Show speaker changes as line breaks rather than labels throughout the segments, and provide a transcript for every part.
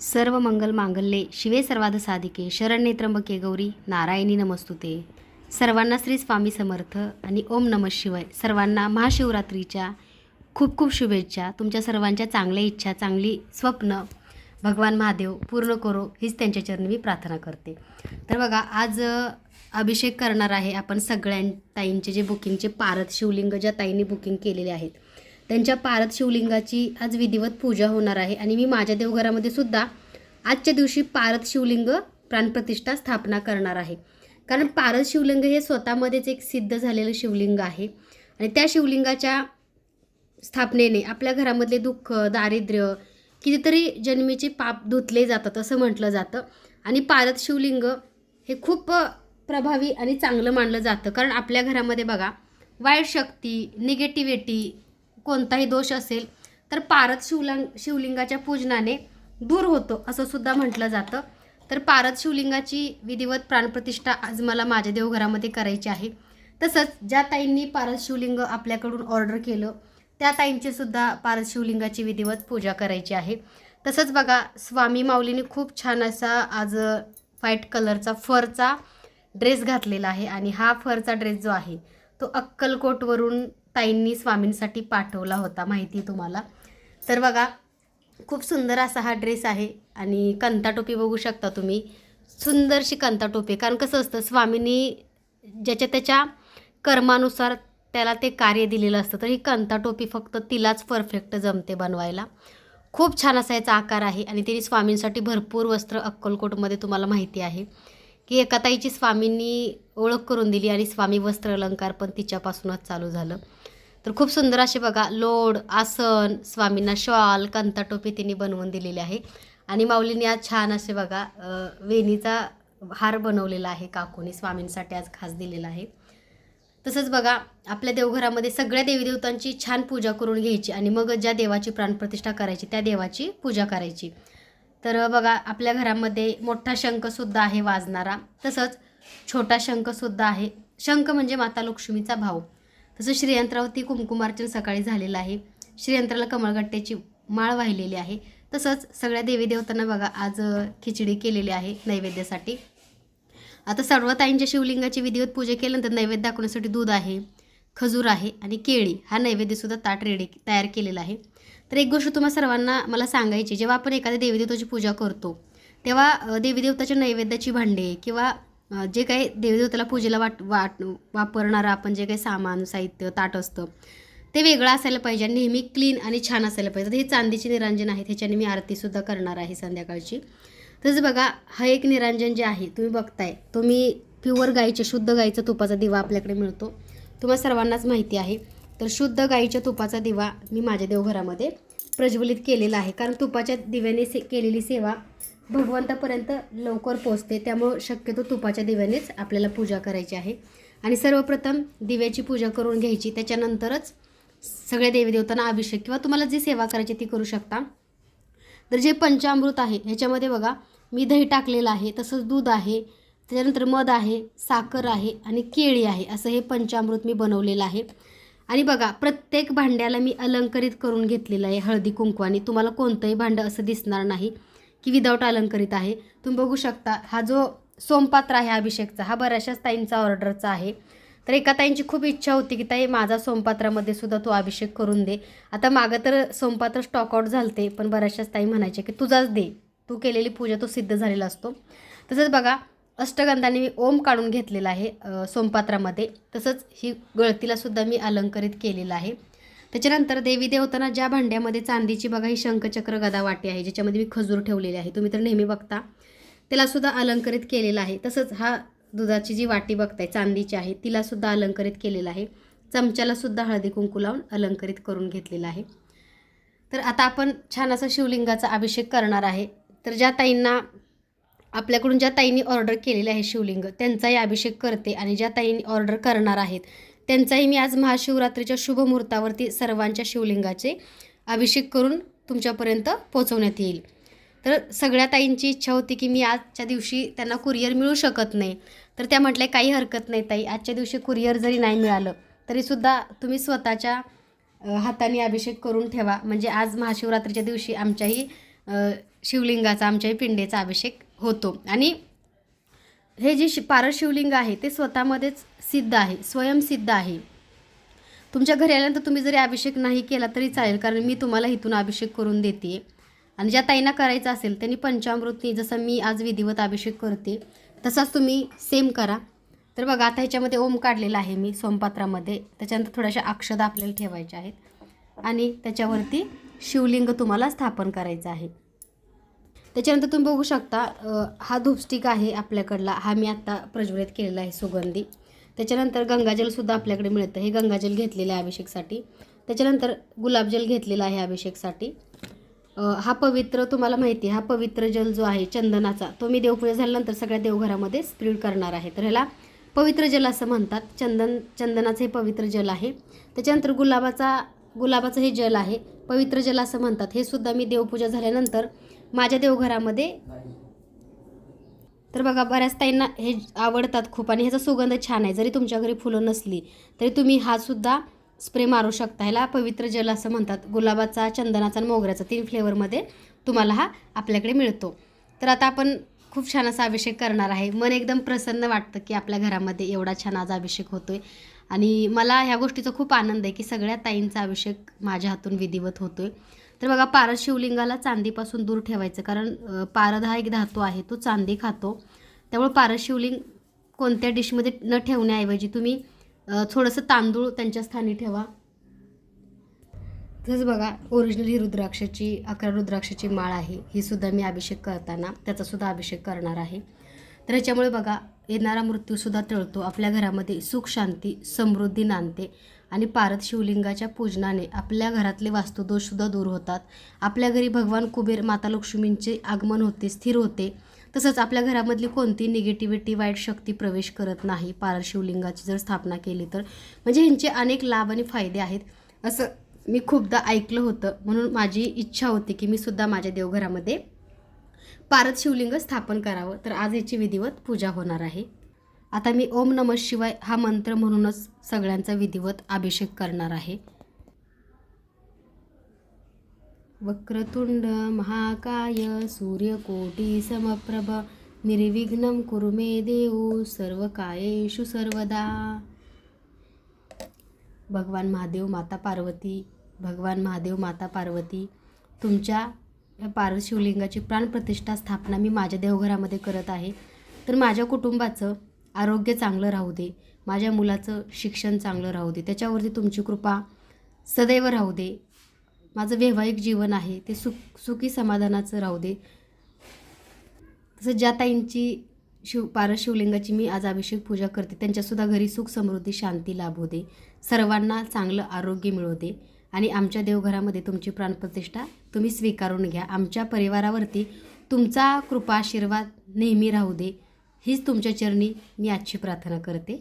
सर्व मंगल मांगल्ये शिवे सर्वाद साधिके शरण्ये त्र्यंबके गौरी नारायणी नमस्तुते. सर्वांना श्री स्वामी समर्थ आणि ओम नम शिवाय. सर्वांना महाशिवरात्रीच्या खूप खूप शुभेच्छा. तुमच्या सर्वांच्या चांगल्या इच्छा चांगली स्वप्न भगवान महादेव पूर्ण करो हीच त्यांच्या चरणी मी प्रार्थना करते. तर बघा आज अभिषेक करणार आहे आपण सगळ्यां ताईंचे जे बुकिंगचे पारत शिवलिंग ज्या ताईंनी बुकिंग केलेले आहेत. त्यांच्या पारद शिवलिंगाची आज विधिवत पूजा होणार आहे. आणि मी माझ्या देवघरामध्ये सुद्धा आजच्या दिवशी पारद शिवलिंग प्राणप्रतिष्ठा स्थापना करणार आहे. कारण पारद शिवलिंग हे स्वतःमध्येच एक सिद्ध झालेलं शिवलिंग आहे. आणि त्या शिवलिंगाच्या स्थापनेने आपल्या घरामधले दुःख दारिद्र्य कितीतरी जन्मीचे पाप धुतले जातात असं म्हटलं जातं. आणि पारद शिवलिंग हे खूप प्रभावी आणि चांगलं मानलं जातं. कारण आपल्या घरामध्ये बघा वाईट शक्ती निगेटिव्हिटी कोणताही दोष असेल तर पारद शिवलिंग शिवलिंगाच्या पूजनाने दूर होतो असं सुद्धा म्हटलं जातं. तर पारद शिवलिंगाची विधिवत प्राणप्रतिष्ठा आज मला माझ्या देवघरामध्ये करायची आहे. तसंच ज्या ताईंनी पारद शिवलिंग आपल्याकडून ऑर्डर केलं त्या ताईंची सुद्धा पारद शिवलिंगाची विधिवत पूजा करायची आहे. तसंच बघा स्वामी माऊलीने खूप छान असा आज व्हाईट कलरचा फरचा ड्रेस घातलेला आहे आणि हा फरचा ड्रेस जो आहे तो अक्कलकोटवरून ताईंनी स्वामींसाठी पाठवला होता माहिती तुम्हाला. तर बघा खूप सुंदर असा हा ड्रेस आहे आणि कंता टोपी बघू शकता तुम्ही. सुंदरशी कंता टोपी कारण कसं असतं स्वामींनी ज्याच्या त्याच्या कर्मानुसार त्याला ते कार्य दिलेलं असतं. तर ही कंता टोपी फक्त तिलाच परफेक्ट जमते बनवायला. खूप छान असा याचा आकार आहे आणि तिने स्वामींसाठी भरपूर वस्त्र अक्कलकोटमध्ये तुम्हाला माहिती आहे. की एका ताईची स्वामींनी ओळख करून दिली आणि स्वामी वस्त्र अलंकार पण तिच्यापासूनच चालू झालं. तर खूप सुंदर असे बघा लोड आसन स्वामींना शॉल कंता टोपी तिने बनवून दिलेली आहे. आणि माऊलीने आज छान असे बघा वेणीचा हार बनवलेला आहे काकूने स्वामींसाठी आज खास दिलेला आहे. तसंच बघा आपल्या देवघरामध्ये सगळ्या देवीदेवतांची छान पूजा करून घ्यायची आणि मग ज्या देवाची प्राणप्रतिष्ठा करायची त्या देवाची पूजा करायची. तर बघा आपल्या घरामध्ये मोठा शंखसुद्धा आहे वाजणारा. तसंच छोटा शंखसुद्धा आहे. शंख म्हणजे माता लक्ष्मीचा भाव तसं श्रीयंत्रावरती कुमकुमार्चन सकाळी झालेलं आहे. श्रीयंत्राला कमळगट्ट्याची माळ वाहिलेली आहे. तसंच सगळ्या देवी देवतांना बघा आज खिचडी केलेली आहे नैवेद्यासाठी. आता सर्व ताईंच्या शिवलिंगाची विधिवत पूजा केल्यानंतर नैवेद्य दाखवण्यासाठी दूध आहे खजूर आहे आणि केळी हा नैवेद्यसुद्धा ताट रेडी तयार केलेला आहे. तर एक गोष्ट तुम्हा सर्वांना मला सांगायची जेव्हा आपण एखाद्या देवीदेवताची पूजा करतो तेव्हा देवीदेवताच्या नैवेद्याची भांडे किंवा जे काही देवीदेवताला पूजेला वाट वाट वापरणारं आपण जे काही सामान साहित्य ताट असतं ते वेगळं असायला पाहिजे आणि नेहमी क्लीन आणि छान असायला पाहिजे. तर हे चांदीचे निरांजन आहे ह्याच्याने मी आरतीसुद्धा करणार आहे संध्याकाळची. तसंच बघा हा एक निरांजन जे आहे तुम्ही बघताय तो मी प्युअर गाईच्या शुद्ध गाईचा तुपाचा दिवा आपल्याकडे मिळतो. तुम्हाला सर्वांनाच माहिती आहे. तर शुद्ध गाईच्या तुपाचा दिवा मी माझ्या देवघरामध्ये प्रज्वलित केलेला आहे. कारण तुपाच्या दिव्याने से केलेली सेवा भगवंतापर्यंत लवकर पोचते त्यामुळं शक्यतो तुपाच्या दिव्यानेच आपल्याला पूजा करायची आहे. आणि सर्वप्रथम दिव्याची पूजा करून घ्यायची. त्याच्यानंतरच सगळ्या देवीदेवतांना अभिषेक किंवा तुम्हाला जी सेवा करायची ती करू शकता. तर जे पंचामृत आहे ह्याच्यामध्ये बघा मी दही टाकलेलं आहे तसंच दूध आहे त्याच्यानंतर मध आहे साखर आहे आणि केळी आहे. असं हे पंचामृत मी बनवलेलं आहे. आणि बघा प्रत्येक भांड्याला मी अलंकरित करून घेतलेलं आहे हळदी कुंकवाने तुम्हाला कोणतंही भांडं असं दिसणार नाही. की विदाऊट अलंकरित आहे. तुम्ही बघू शकता हा जो सोमपात्र आहे अभिषेकचा हा बऱ्याचशाच ताईंचा ऑर्डरचा आहे. तर एका ताईंची खूप इच्छा होती की ताई माझा सोमपात्रामध्ये सुद्धा तू अभिषेक करून दे. आता मागं तर सोमपात्र स्टॉकआउट झालते पण बऱ्याचशाच ताई म्हणायचे की तुझाच दे. तू केलेली पूजा तो सिद्ध झालेला असतो. तसंच बघा अष्टगंधाने मी ओम काढून घेतलेला आहे सोमपात्रामध्ये. तसंच ही गळतीला सुद्धा मी अलंकरित केलेलं आहे. त्याच्यानंतर देवी देवतांना ज्या भांड्यामध्ये चांदीची बघा ही शंखचक्र गदा वाटी आहे ज्याच्यामध्ये मी खजूर ठेवलेली आहे. तुम्ही तर नेहमी बघता. त्याला सुद्धा अलंकरित केलेलं आहे. तसंच हा दुधाची जी वाटी बघताय चांदीची आहे तिला सुद्धा अलंकरित केलेलं आहे. चमच्याला सुद्धा हळदी कुंकू लावून अलंकरित करून घेतलेलं आहे. तर आता आपण छान असा शिवलिंगाचा अभिषेक करणार आहे. तर ज्या ताईंना आपल्याकडून ज्या ताईंनी ऑर्डर केलेले आहे शिवलिंग त्यांचाही अभिषेक करते आणि ज्या ताईंनी ऑर्डर करणार आहेत त्यांचाही मी आज महाशिवरात्रीच्या शुभ मुहूर्तावरती सर्वांच्या शिवलिंगाचे अभिषेक करून तुमच्यापर्यंत पोहोचवण्यात येईल. तर सगळ्या ताईंची इच्छा होती की मी आजच्या दिवशी त्यांना कुरिअर मिळू शकत नाही. तर त्या म्हटल्या काही हरकत नाही ताई. आजच्या दिवशी कुरिअर जरी नाही मिळालं तरीसुद्धा तुम्ही स्वतःच्या हाताने अभिषेक करून ठेवा. म्हणजे आज महाशिवरात्रीच्या दिवशी आमच्याही शिवलिंगाचा आमच्याही पिंडेचा अभिषेक होतो. आणि हे जे शि पारशिवलिंग आहे ते स्वतःमध्येच सिद्ध आहे स्वयंसिद्ध आहे. तुमच्या घरी आल्यानंतर तुम्ही जरी अभिषेक नाही केला तरी चालेल कारण मी तुम्हाला इथून अभिषेक करून देते. आणि ज्या ताईंना करायचा असेल त्यांनी पंचामृतनी जसं मी आज विधिवत अभिषेक करते तसाच तुम्ही सेम करा. तर बघा आता ह्याच्यामध्ये ओम काढलेला आहे मी सोमपात्रामध्ये. त्याच्यानंतर थोड्याशा अक्षदा आपल्याला ठेवायच्या आहेत. आणि त्याच्यावरती शिवलिंग तुम्हाला स्थापन करायचं आहे. त्याच्यानंतर तुम्ही बघू शकता हा धूपस्टिक आहे आपल्याकडला हा मी आत्ता प्रज्वलित केलेला आहे सुगंधी. त्याच्यानंतर गंगाजलसुद्धा आपल्याकडे मिळतं. हे गंगाजल घेतलेलं आहे अभिषेकसाठी. त्याच्यानंतर गुलाबजल घेतलेला आहे अभिषेकसाठी. हा पवित्र तुम्हाला माहिती आहे हा पवित्र जल जो आहे चंदनाचा तो मी देवपूजा झाल्यानंतर सगळ्या देवघरामध्ये स्प्रीड करणार आहे. तर ह्याला पवित्र जल असं म्हणतात. चंदन चंदनाचं हे पवित्र जल आहे. त्याच्यानंतर गुलाबाचा गुलाबाचं हे जल आहे. पवित्र जल असं म्हणतात. हे सुद्धा मी देवपूजा झाल्यानंतर माझ्या देवघरामध्ये. तर बघा बऱ्याच ताईंना हे आवडतात खूप आणि ह्याचा सुगंध छान आहे. जरी तुमच्या घरी फुलं नसली तरी तुम्ही हा सुद्धा स्प्रे मारू शकता ह्याला पवित्र जल असं म्हणतात. गुलाबाचा चंदनाचा आणि मोगऱ्याचा तीन फ्लेवरमध्ये तुम्हाला हा आपल्याकडे मिळतो. तर आता आपण खूप छान असा अभिषेक करणार आहे. मन एकदम प्रसन्न वाटतं की आपल्या घरामध्ये एवढा छान आज अभिषेक होतो आहे आणि मला ह्या गोष्टीचा खूप आनंद आहे की सगळ्या ताईंचा अभिषेक माझ्या हातून विधिवत होतो आहे तर बघा पारद शिवलिंगाला चांदीपासून दूर ठेवायचं कारण अ, पारद हा एक धातू आहे तो चांदी खातो. त्यामुळे पारद शिवलिंग कोणत्या डिशमध्ये न ठेवण्याऐवजी तुम्ही थोडंसं तांदूळ त्यांच्या स्थानी ठेवा. तसंच बघा ओरिजिनल ही रुद्राक्षाची अकरा रुद्राक्षाची माळ आहे ही सुद्धा मी अभिषेक करताना त्याचासुद्धा अभिषेक करणार आहे. तर ह्याच्यामुळे बघा येणारा मृत्यूसुद्धा टळतो आपल्या घरामध्ये सुख शांती समृद्धी नांदते. आणि पारद शिवलिंगाच्या पूजनाने आपल्या घरातले वास्तुदोषसुद्धा दूर होतात. आपल्या घरी भगवान कुबेर माता लक्ष्मींचे आगमन होते स्थिर होते. तसंच आपल्या घरामधली कोणती निगेटिव्हिटी वाईट शक्ती प्रवेश करत नाही. पारद शिवलिंगाची जर स्थापना केली तर. म्हणजे ह्यांचे अनेक लाभ आणि फायदे आहेत. असं मी खूपदा ऐकलं होतं. म्हणून माझी इच्छा होती की मी सुद्धा माझ्या देवघरामध्ये पारद शिवलिंग स्थापन करावं. तर आज याची विधिवत पूजा होणार आहे. आता मी ओम नम शिवाय हा मंत्र म्हणूनच सगळ्यांचा विधिवत अभिषेक करणार आहे. वक्रतुंड महाकाय सूर्यकोटी समप्रभ निर्विघ्न कुरु मे देऊ सर्व कायेषु सर्वदा. भगवान महादेव माता पार्वती भगवान महादेव माता पार्वती तुमच्या या पारद शिवलिंगाची प्राणप्रतिष्ठा स्थापना मी माझ्या देवघरामध्ये करत आहे. तर माझ्या कुटुंबाचं आरोग्य चांगलं राहू दे. माझ्या मुलाचं शिक्षण चांगलं राहू दे. त्याच्यावरती तुमची कृपा सदैव राहू दे. माझं वैवाहिक जीवन आहे. ते सुख सुखी समाधानाचं राहू दे. तसं ज्या ताईंची शिव पारस शिवलिंगाची मी आज अभिषेक पूजा करते त्यांच्यासुद्धा घरी सुख समृद्धी शांती लाभू दे. सर्वांना चांगलं आरोग्य मिळू दे. आणि आमच्या देवघरामध्ये तुमची प्राणप्रतिष्ठा तुम्ही स्वीकारून घ्या. आमच्या परिवारावरती तुमचा कृपा आशीर्वाद नेहमी राहू दे. हीच तुमच्या चरणी मी आजची प्रार्थना करते.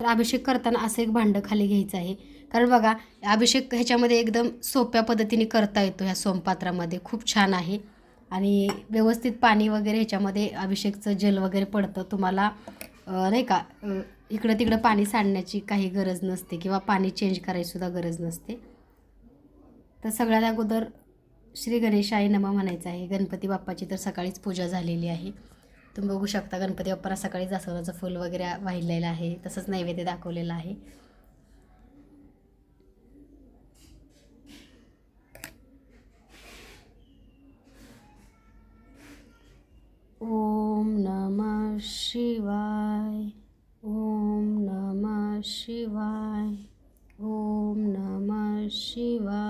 तर अभिषेक करताना असं एक भांडं खाली घ्यायचं आहे. कारण बघा अभिषेक ह्याच्यामध्ये एकदम सोप्या पद्धतीने करता येतो ह्या सोमपात्रामध्ये. खूप छान आहे. आणि व्यवस्थित पाणी वगैरे ह्याच्यामध्ये अभिषेकचं जल वगैरे पडतं. तुम्हाला नाही का इकडं तिकडं पाणी सांडण्याची काही गरज नसते किंवा पाणी चेंज करायचीसुद्धा गरज नसते. तर सगळ्यात अगोदर श्री गणेशाई नमा म्हणायचं आहे. गणपती बाप्पाची तर सकाळीच पूजा झालेली आहे. तुम्ही बघू शकता गणपती बाप्पाला सकाळी जास्वंदाचं फूल वगैरे वाहिलेलं आहे. तसंच नैवेद्य दाखवलेलं आहे. ओम नमः शिवाय ओम नमः शिवाय ओम नमः शिवाय.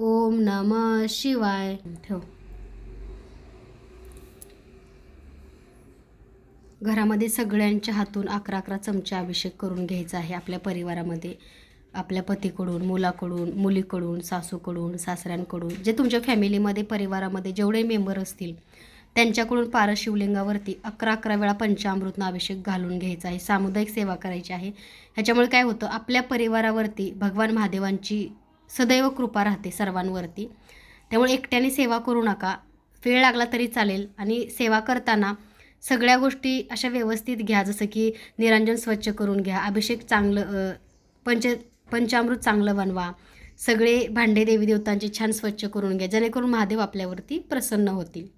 ओम नमः शिवाय. ठेव. घरामध्ये सगळ्यांच्या हातून अकरा अकरा चमचे अभिषेक करून घ्यायचा आहे आपल्या परिवारामध्ये. आपल्या पतीकडून मुलाकडून मुलीकडून सासूकडून सासऱ्यांकडून जे तुमच्या फॅमिलीमध्ये परिवारामध्ये जेवढे मेंबर असतील त्यांच्याकडून पार शिवलिंगावरती अकरा अकरा वेळा पंचामृतनं अभिषेक घालून घ्यायचा आहे. सामुदायिक सेवा करायची आहे. ह्याच्यामुळे काय होतं? आपल्या परिवारावरती भगवान महादेवांची सदैव कृपा राहते सर्वांवरती. त्यामुळे एकट्याने सेवा करू नका. वेळ लागला तरी चालेल. आणि सेवा करताना सगळ्या गोष्टी अशा व्यवस्थित घ्या जसं की निरांजन स्वच्छ करून घ्या अभिषेक चांगलं पंच पंचामृत चांगलं बनवा सगळे भांडे देवी देवतांचे छान स्वच्छ करून घ्या जेणेकरून महादेव आपल्यावरती प्रसन्न होतील.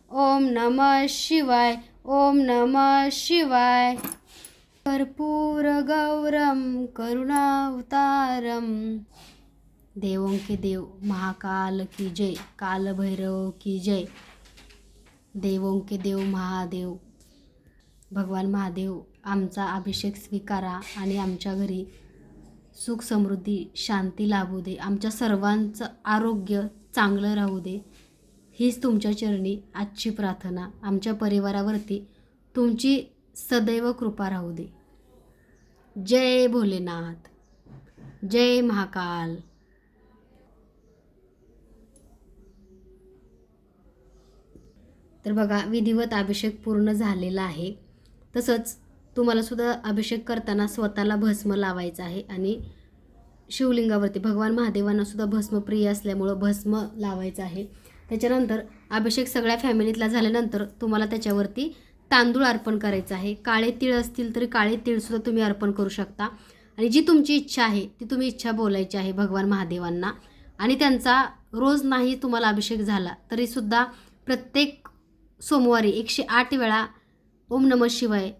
ओम नमः शिवाय ओम नमः शिवाय। कर्पूरगौरं करुणावतारं देवों के देव महाकाल की जय कालभैरव की जय। देवों के देव महादेव। भगवान महादेव आमचा अभिषेक स्वीकारा आणि आमच्या घरी सुख समृद्धी शांती लाभू दे. आमच्या सर्वांचं आरोग्य चांगलं राहू दे. हीच तुमच्या चरणी आजची प्रार्थना आमच्या परिवारावरती तुमची सदैव कृपा राहू दे. जय भोलेनाथ. जय महाकाल. तर बघा विधिवत अभिषेक पूर्ण झालेला आहे. तसंच तुम्हालासुद्धा अभिषेक करताना स्वतःला भस्म लावायचं आहे आणि शिवलिंगावरती भगवान महादेवांनासुद्धा भस्मप्रिय असल्यामुळं भस्म लावायचं आहे. त्याच्यानंतर अभिषेक सगळ्या फॅमिलीतला झाल्यानंतर तुम्हाला त्याच्यावरती तांदूळ अर्पण करायचं आहे. काळे तीळ असतील तरी काळे तीळसुद्धा तुम्ही अर्पण करू शकता. आणि जी तुमची इच्छा आहे ती तुम्ही इच्छा बोलायची आहे भगवान महादेवांना. आणि त्यांचा रोज नाही तुम्हाला अभिषेक झाला तरीसुद्धा प्रत्येक सोमवारी एकशे आठ वेळा ओम नमः शिवाय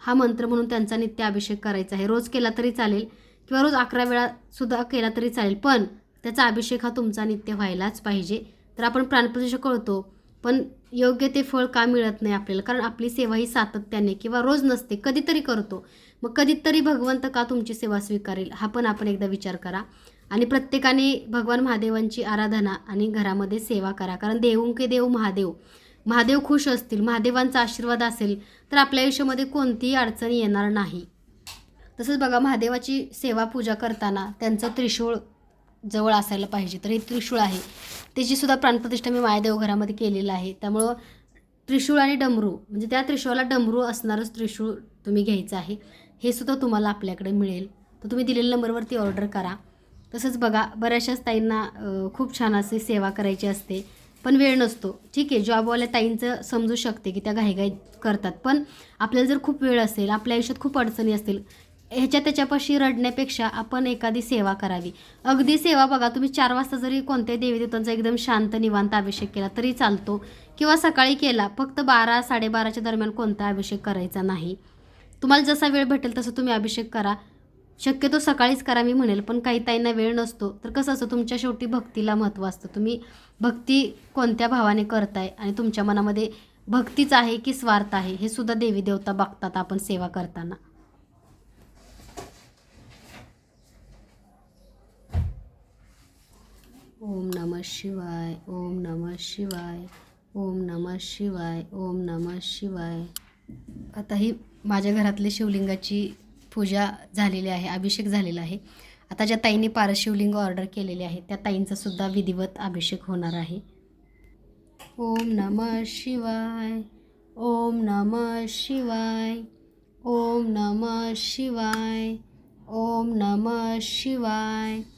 हा मंत्र म्हणून त्यांचा नित्य अभिषेक करायचा आहे. रोज केला तरी चालेल किंवा रोज अकरा वेळासुद्धा केला तरी चालेल पण त्याचा अभिषेक हा तुमचा नित्य व्हायलाच पाहिजे. तर आपण प्राणप्रतिष्ठा करतो पण योग्य ते फळ का मिळत नाही आपल्याला? कारण आपली सेवा ही सातत्याने किंवा रोज नसते कधीतरी करतो. मग कधीतरी भगवंत का तुमची सेवा स्वीकारेल? हा पण आपण एकदा विचार करा. आणि प्रत्येकाने भगवान महादेवांची आराधना आणि घरामध्ये सेवा करा. कारण देवुंके देव महादेव. महादेव खुश असतील महादेवांचा आशीर्वाद असेल तर आपल्या आयुष्यामध्ये कोणतीही अडचण येणार नाही. तसंच बघा महादेवाची सेवा पूजा करताना त्यांचं त्रिशूळ जवळ असायला पाहिजे तर हे त्रिशूळ आहे. त्याचीसुद्धा प्राणप्रतिष्ठा मी माझ्या देवघरामध्ये केलेलं आहे. त्यामुळं त्रिशूळ आणि डमरू म्हणजे त्या त्रिशूळाला डमरू असणारच त्रिशूळ तुम्ही घ्यायचं आहे. हे सुद्धा तुम्हाला आपल्याकडे मिळेल. तर तुम्ही दिलेल्या नंबरवरती ऑर्डर करा. तसंच बघा बऱ्याचशाच ताईंना खूप छान असे सेवा करायची असते. पण वेळ नसतो. ठीक आहे जॉबवाल्या ताईंचं समजू शकते की त्या घाईघाई करतात. पण आपल्याला जर खूप वेळ असेल आपल्या आयुष्यात खूप अडचणी असतील ह्याच्या त्याच्यापाशी रडण्यापेक्षा आपण एखादी सेवा करावी. अगदी सेवा बघा तुम्ही चार वाजता जरी कोणत्याही देवी देवतांचा एकदम शांत निवांत अभिषेक केला तरी चालतो. किंवा सकाळी केला फक्त बारा साडेबाराच्या दरम्यान कोणता अभिषेक करायचा नाही. तुम्हाला जसा वेळ भेटेल तसं तुम्ही अभिषेक करा. शक्यतो सकाळीच करा मी म्हणेल पण काही ताईंना वेळ नसतो. तर कसं असतं तुमच्या शेवटी भक्तीला महत्त्व असतं. तुम्ही भक्ती कोणत्या भावाने करताय आणि तुमच्या मनामध्ये भक्तीच आहे की स्वार्थ आहे हे सुद्धा देवी देवता बघतात आपण सेवा करताना. ओम नमः शिवाय ओम नमः शिवाय ओम नमः शिवाय ओम नमः शिवाय. आता ही माझ्या घरातली शिवलिंगाची पूजा झालेली आहे अभिषेक झालेला आहे. आता ज्या ताईंनी पारशिवलिंग ऑर्डर केलेले आहे त्या ताईंचा सुद्धा विधिवत अभिषेक होणार आहे. ओम नमः शिवाय ओम नमः शिवाय ओम नमः शिवाय ओम नमः शिवाय.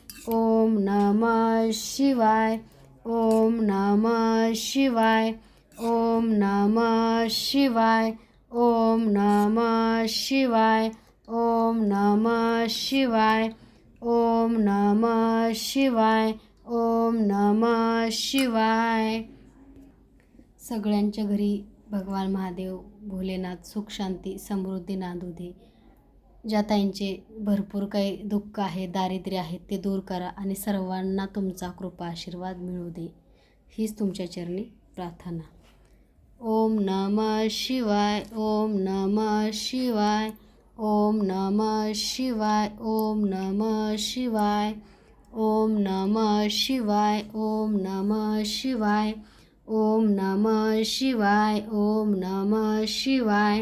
ओम नमः शिवाय ओम नमः शिवाय ओम नमः शिवाय ओम नमः शिवाय ओम नमः शिवाय ओम नमः शिवाय ओम नमः शिवाय. सगळ्यांच्या घरी भगवान महादेव भोलेनाथ सुख शांती समृद्धी नांदू दे ज्या ताईंचे भरपूर काही दुःख आहे दारिद्र्य आहे ते दूर करा आणि सर्वांना तुमचा कृपा आशीर्वाद मिळू दे. हीच तुमच्या चरणी प्रार्थना. ओम नमः शिवाय ओम नमः शिवाय ओम नमः शिवाय ओम नमः शिवाय ओम नमः शिवाय ओम नमः शिवाय ओम नमः शिवाय ओम नमः शिवाय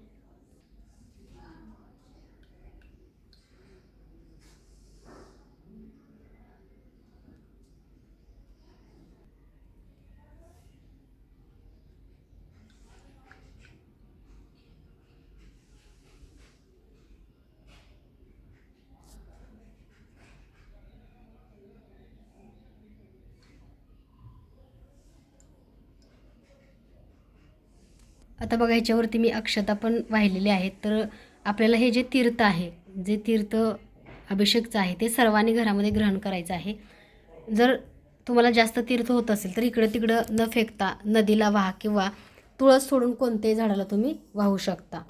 आता बघा ह्याच्यावरती मी अक्षता पण वाहिलेले आहेत. तर आपल्याला हे जे तीर्थ आहे जे तीर्थ अभिषेकचं आहे ते सर्वांनी घरामध्ये ग्रहण करायचं आहे. जर तुम्हाला जास्त तीर्थ होत असेल तर इकडं तिकडं न फेकता नदीला वाहा किंवा तुळस सोडून कोणत्याही झाडाला तुम्ही वाहू शकता.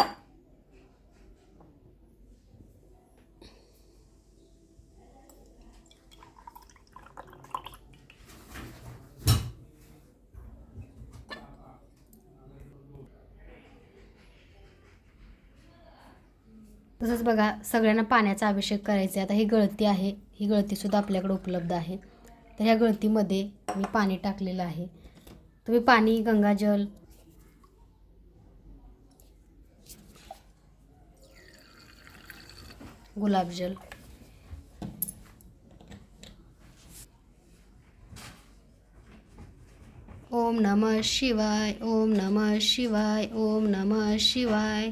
तसंच बघा सगळ्यांना पाण्याचा अभिषेक करायचा आहे. आता ही गळती आहे. ही गळतीसुद्धा आपल्याकडे उपलब्ध आहे. तर ह्या गळतीमध्ये मी पाणी टाकलेलं आहे. तुम्ही पाणी गंगाजल गुलाबजल ओम नमः शिवाय ओम नमः शिवाय ओम नमः शिवाय.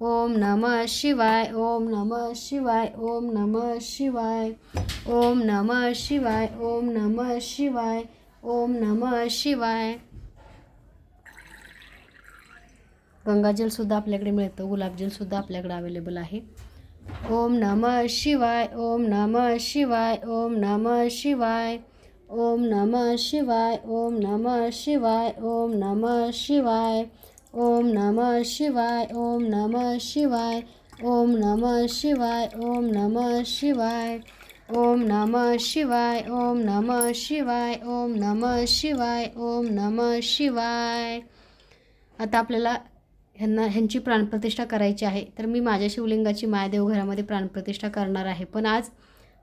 ओम नमः शिवाय ओम नमः शिवाय ओम नमः शिवाय ओम नमः शिवाय ओम नमः शिवाय ओम नमः शिवाय गंगाजलसुद्धा आपल्याकडे मिळतं गुलाबजलसुद्धा आपल्याकडे अवेलेबल आहे ओम नमः शिवाय ओम नमः शिवाय ओम नमः शिवाय ओम नमः शिवाय ओम नमः शिवाय ओम नमः शिवाय ओम नमः शिवाय ओम नमः शिवाय ओम नमः शिवाय ओम नमः शिवाय ओम नमः शिवाय ओम नमः शिवाय ओम नमः शिवाय ओम नमः शिवाय. आता आपल्याला ह्यांना ह्यांची प्राणप्रतिष्ठा करायची आहे तर मी माझ्या शिवलिंगाची मायादेव घरामध्ये प्राणप्रतिष्ठा करणार आहे. पण आज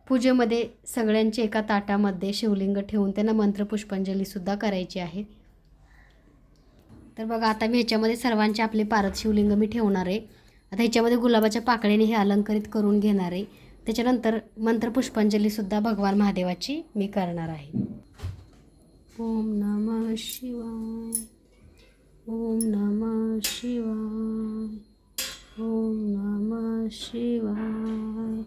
पूजेमध्ये सगळ्यांचे एका ताटामध्ये शिवलिंग ठेवून त्यांना मंत्रपुष्पांजलीसुद्धा करायची आहे. तर बघा आता मी ह्याच्यामध्ये सर्वांचे आपले पारत शिवलिंग मी ठेवणार आहे. आता ह्याच्यामध्ये गुलाबाच्या पाकळ्याने हे अलंकरित करून घेणार आहे. त्याच्यानंतर मंत्रपुष्पांजलीसुद्धा भगवान महादेवाची मी करणार आहे. ओम नमः शिवाय ओम नमः शिवाय ओम नमः शिवाय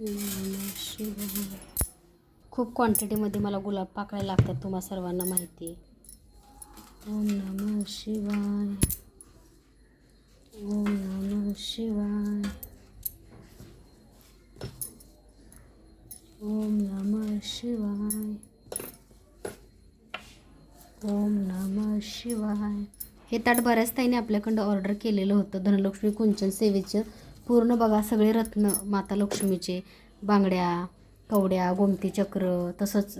ओम नमः शिवाय खूप क्वांटिटीमध्ये मला गुलाब पाकळ्या लागतात तुम्हा सर्वांना माहिती आहे. ओम नमः शिवाय. ओम नमः शिवाय. ओम नमः शिवाय. ओम नमः शिवाय. हे ताट बऱ्याच ताईने आपल्याकडं ऑर्डर केलेलं होतं. धनलक्ष्मी कुंचन सेवेचं. पूर्ण बघा सगळे रत्न माता लक्ष्मीचे बांगड्या कवड्या गोमती चक्र तसंच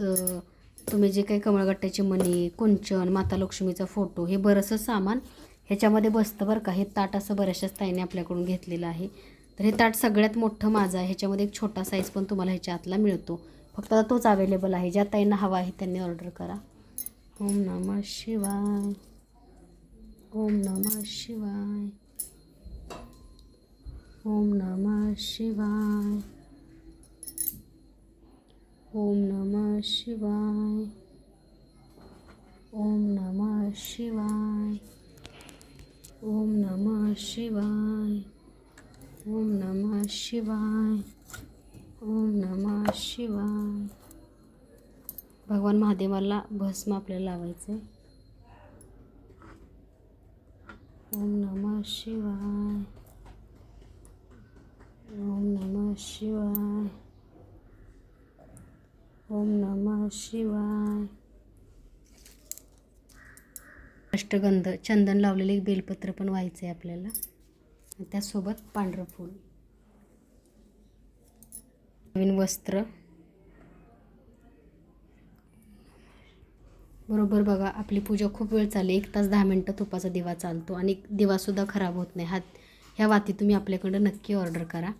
तुम्ही जे काही कमळगट्ट्याची मणी कुंचन माता लक्ष्मीचा फोटो हे बरंचसं सामान ह्याच्यामध्ये बसतं बरं का. हे ताट असं बऱ्याचशाच ताईने आपल्याकडून घेतलेलं आहे. तर हे ताट सगळ्यात मोठं माझं आहे. ह्याच्यामध्ये एक छोटा साईज पण तुम्हाला ह्याच्या आतला मिळतो. फक्त आता तोच अवेलेबल आहे. ज्या ताईंना हवा आहे त्यांनी ऑर्डर करा. ओम नमः शिवाय. ओम नमः शिवाय. ओम नमः शिवाय. ओम नमः शिवाय। ओम नमः शिवाय। ओम नमः शिवाय। ओम नमः शिवाय। ओम नमः शिवाय। भगवान महादेवाला भस्म आपल्याला लावायचं आहे ओम नमः शिवाय। ओम नमः शिवाय। ओम नमः शिवाय. अष्टगंध चंदन लावलेले एक बेलपत्र पण व्हायचं आहे आपल्याला त्यासोबत पांढरं फूल. नवीन वस्त्र. बरोबर बघा आपली पूजा खूप वेळ चालली. एक तास दहा मिनटं तुपाचा दिवा चालतो आणि दिवासुद्धा खराब होत नाही. हा ह्या वाती तुम्ही आपल्याकडं नक्की ऑर्डर करा.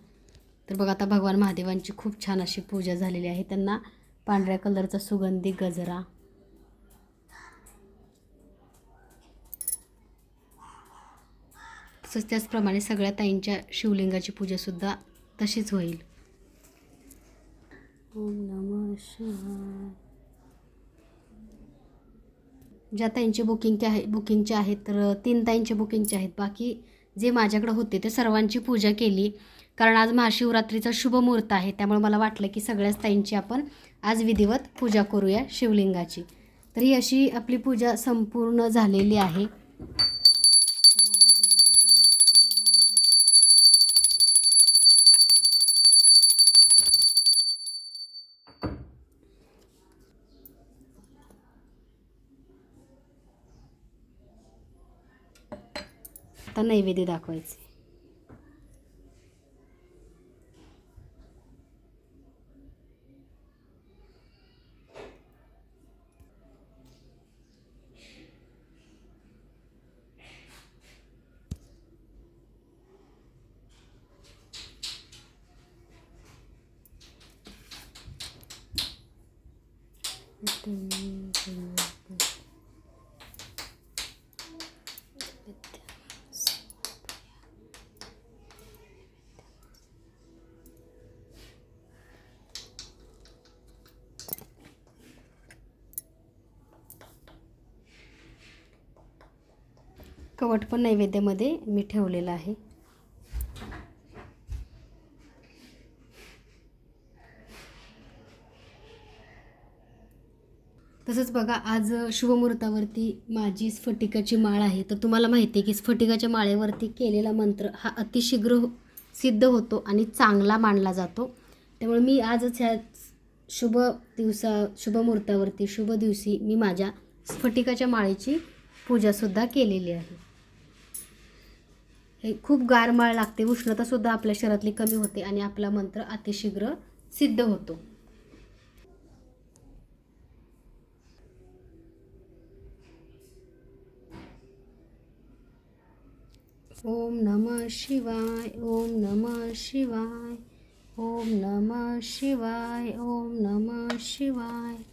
तर बघा आता भगवान महादेवांची खूप छान अशी पूजा झालेली आहे. त्यांना पांढऱ्या कलरचा सुगंधी गजरा. तसंच त्याचप्रमाणे सगळ्या ताईंच्या शिवलिंगाची पूजासुद्धा तशीच होईल. ज्या ताईंचे बुकिंगचे आहे बुकिंगचे आहेत तर तीन ताईंचे बुकिंगचे आहेत. बाकी जे माझ्याकडे होते ते सर्वांची पूजा केली. कारण आज महाशिवरात्रीचा शुभ मुहूर्त आहे त्यामुळे मला वाटलं की सगळ्याच ताईंची आपण आज विधिवत पूजा करूया शिवलिंगाची. तर ही अशी आपली पूजा संपूर्ण झालेली आहे. आता नैवेद्य दाखवायचे. कवट पण नैवेद्यामध्ये मी ठेवलेलं आहे. तसंच बघा आज शुभमुहूर्तावरती माझी स्फटिकाची माळ आहे. तर तुम्हाला माहिती आहे की स्फटिकाच्या माळेवरती केलेला मंत्र हा अतिशीघ्र सिद्ध होतो आणि चांगला मानला जातो. त्यामुळे मी आजच ह्या शुभ दिवसा शुभमुहूर्तावरती शुभ दिवशी मी माझ्या स्फटिकाच्या माळेची पूजासुद्धा केलेली आहे. हे खूप गारमाळ लागते. उष्णतासुद्धा आपल्या शरीरातली कमी होते आणि आपला मंत्र अतिशीघ्र सिद्ध होतो. ओम नमः शिवाय ओम नमः शिवाय ओम नमः शिवाय ओम नमः शिवाय.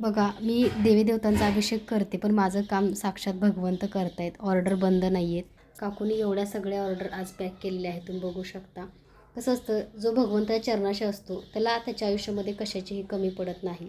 बघा मी देवीदेवतांचा अभिषेक करते पण माझं काम साक्षात भगवंत करतायत. ऑर्डर बंद नाही आहेत काकूनी एवढ्या सगळ्या ऑर्डर आज पॅक केलेल्या आहेत तुम्ही बघू शकता. कसं असतं जो भगवंताच्या चरणाशी असतो त्याला त्याच्या आयुष्यामध्ये कशाचीही कमी पडत नाही.